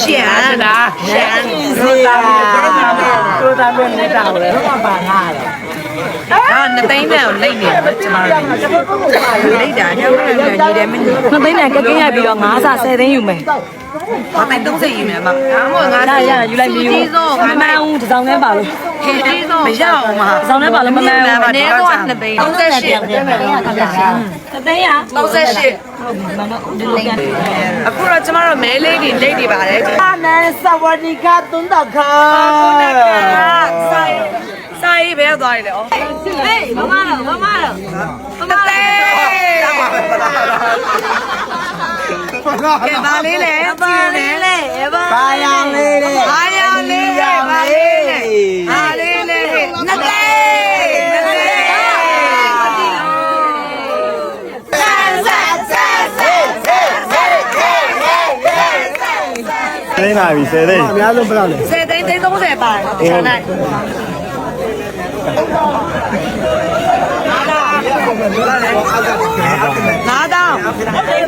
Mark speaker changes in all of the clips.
Speaker 1: ရှန်တာရှန်
Speaker 2: စီယာတို့သားပဲနေတာလေတော့ပါငါလေ
Speaker 1: အာနှစ်သိန်းနဲ့လိတ်နေတယ်ကျမတို့လိတ်တာညောင်းနေညီတယ်မညီ
Speaker 3: နှစ်သိန်းနဲ့ကကင်းရိုက်ပြီးတော့ငါးစာ10သိန်းယူမယ်
Speaker 1: ဘာသိန်း30ယူမယ်မဒါမှမဟုတ်ငါ
Speaker 3: ဒါရယူလိုက်ပြီး
Speaker 1: ကြီးဆုံး
Speaker 3: မမှန်ဘူးတစ်စောင်းနဲ့ပါလို့
Speaker 1: ခေကြီးဆုံးမရအောင်ပါ
Speaker 3: တစ်စောင်းနဲ့ပါလို့မမှန်ဘူး
Speaker 1: အနည်းတော့နှစ်သိန်း38
Speaker 3: တစ်သိန်းရ
Speaker 1: 38အခုတော့ကျမတို့မဲလေးတွေလိတ်နေပါတယ်ဒီ
Speaker 2: အာနန်စဝဒီကတွန်းတော့ခါ
Speaker 1: ဆိုင်ဆိုင်ဘယ်သွားရလဲဩ
Speaker 3: ဟေးမမတော့မမတော့
Speaker 1: တသေးကဲပါလေးလေပါလေးလေပါ
Speaker 2: ဘာယာလေးတဲ့
Speaker 1: ဘာရလေးလေပါလေးလေပါလေးလေနှစ်သေးနှစ်သေး
Speaker 4: သိန်းလာပြီ10သိန်း
Speaker 2: အများဆုံးဘယ်လောက်လဲ
Speaker 1: ဆယ်သိန်းသိန်း30ပါတယ်ဆယ်လိုက်နားတောင်း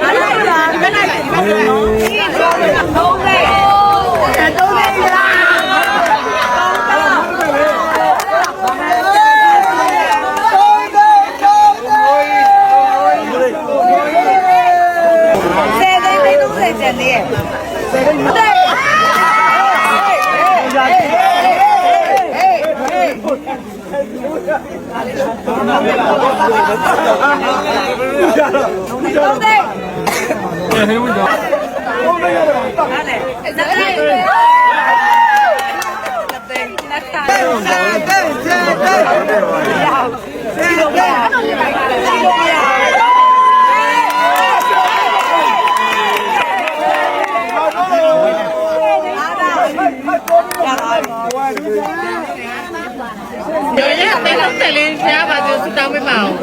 Speaker 1: နားလိုက်ပါဒီမဲ့လိုက်ဒီမဲ့လိုက်ဒီတော့တော့
Speaker 5: Yeah, here we go. Nothing. Nothing. Nothing. Felicia bateu esse tal, meu irmão.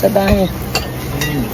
Speaker 5: Goodbye.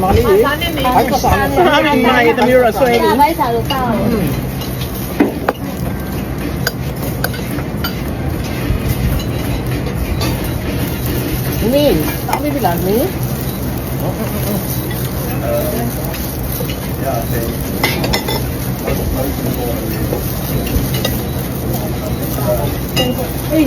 Speaker 5: mga liit. Ay, kasama.
Speaker 3: Maraming mga itamira as well.
Speaker 2: Mm. Tak boleh bilang ni. Oh, oh, oh. Uh, yeah, okay. Ay!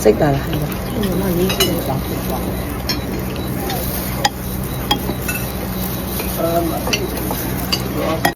Speaker 2: 这
Speaker 3: 个了，看着，